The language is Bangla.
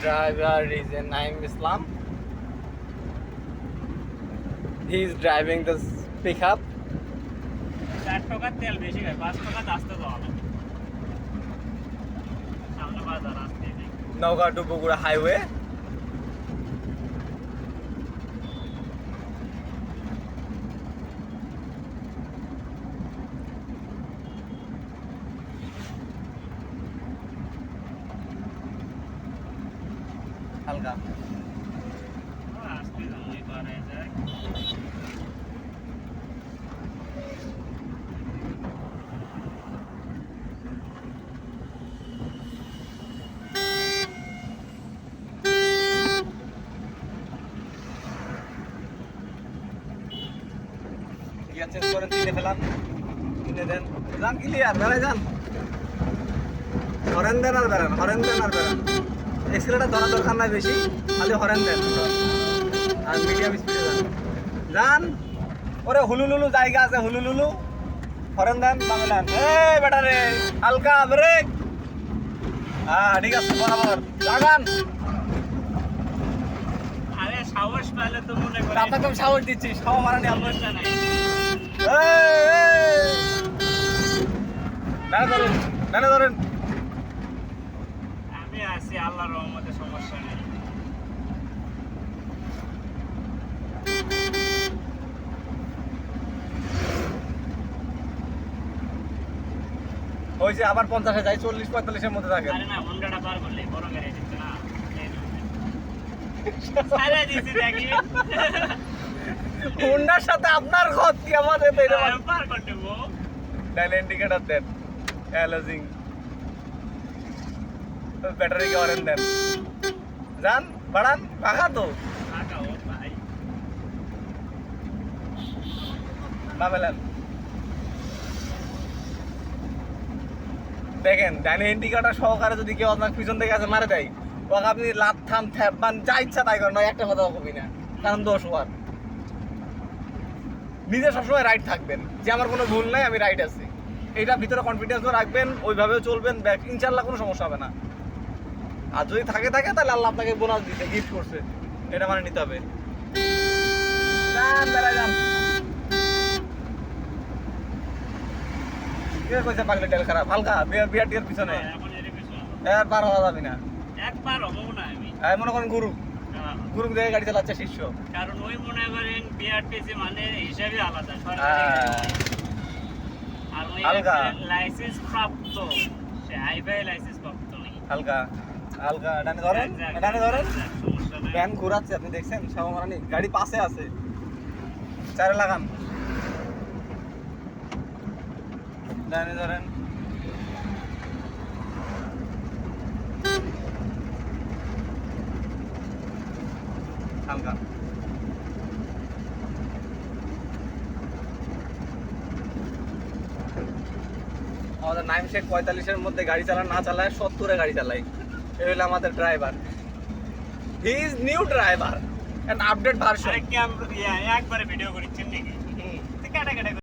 driver is a Naim Islam. He is driving this pickup. টাকার তেল বেশি খায় পাঁচ টাকা আসতে সামনে বাজার নৌকা টু বগুড়া হাইওয়ে হালকা। চেঞ্জ করেন ফেলান তিনে দেন। যান ক্লিয়ার, বেড়ায় যান। হরেন দেন আর বেড়ান, হরেন দেন আর বেড়ান। এক্সিলেটার ধরা দরকার নাই বেশি খালি হরেন দেন। আর মিডিয়াম স্পিডে যান যান। ওরে হুলুলুলু জায়গা আছে হুলুলুলু। হরেন দেন বাংলান এ বেটা রে হালকা ব্রেক। হ্যাঁ ঠিক আছে বরাবর। লাগান। আরে সাহস পেলে তো মনে করে। সাহস দিচ্ছি সাহস মারানি সমস্যা নাই ধরেন ধরেন। আছি আল্লাহর রহমতে সমস্যা নেই। ওই যে আবার পঞ্চাশে যাই চল্লিশ পঁয়তাল্লিশের মধ্যে থাকে। আরে না হুন্ডাটা পার করলে বড় গাড়ি দিচ্ছে না এই দিছি দেখি। হুন্ডার সাথে আপনার খত কি? আমাদের পার করতে ইন্ডিকেটর দেন। হ্যালোজিং ব্যাটারি কে অরেন দেন। যান বাড়ান পাকা তো। দেখেন, ডাইনে ইন্ডিকেটর সহকারে যদি কেউ আপনার পিছন থেকে আছে মারে দেয়। ওকে আপনি লাত থাম, থ্যাপ, বান, যা ইচ্ছা তাই করেন একটা কথা কবি না। কারণ দোষ হওয়ার নিজে সবসময় রাইট থাকবেন। যে আমার কোনো ভুল নাই, আমি রাইট আছি। এটা ভিতরে কনফিডেন্স রাখবেন, ওইভাবেও চলবেন ব্যাক ইনশাল্লাহ কোনো সমস্যা হবে না। আর যদি থাকে থাকে তাহলে আল্লাহ আপনাকে বোনাস দিতে গিফট করছে। এটা মানে নিতে হবে। যান বেড়ায় যান কে কইছে পাগলে তেল খারাপ? হালকা বিয়ার বিয়ার পিছনে। এখন এর পিছনে। এর পার হওয়া যাবে না। একবার হব না আমি। এই মনে করেন গুরু। হ্যাঁ। গুরু দেখে গাড়ি চালাচ্ছে শিষ্য। কারণ ওই মনে করেন বিআরটিসি মানে হিসাবে আলাদা হ্যাঁ। আর ওই লাইসেন্স প্রাপ্ত সে লাইসেন্স প্রাপ্ত নেই। হালকা। হালকা ডানে ধরেন ডানে ধরেন। ভ্যান ঘোরাচ্ছে, আপনি দেখছেন? সামারানি গাড়ি পাশে আছে। চারে লাগান। ডানে ধরেন। হালকা আমাদের নাইম শেখ পঁয়তাল্লিশের মধ্যে গাড়ি চালান না চালায়, সত্তরে গাড়ি চালাই এ হলো আমাদের driver he is new driver and update version একবারে ভিডিও করেছেন নাকি?